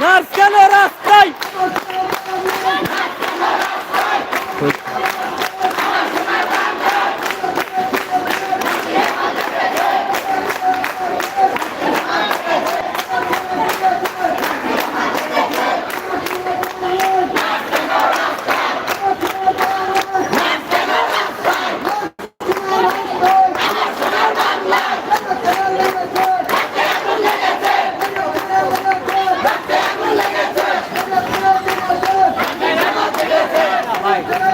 ¡Narce!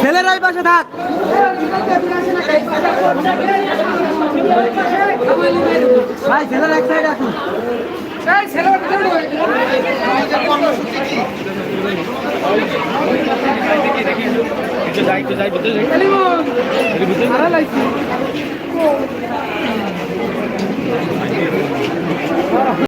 ছেলেরাই পাশে থাক। ভাই ছেলেরা এক সাইড আসুন। যাই তো যাই ভিতরে যাই।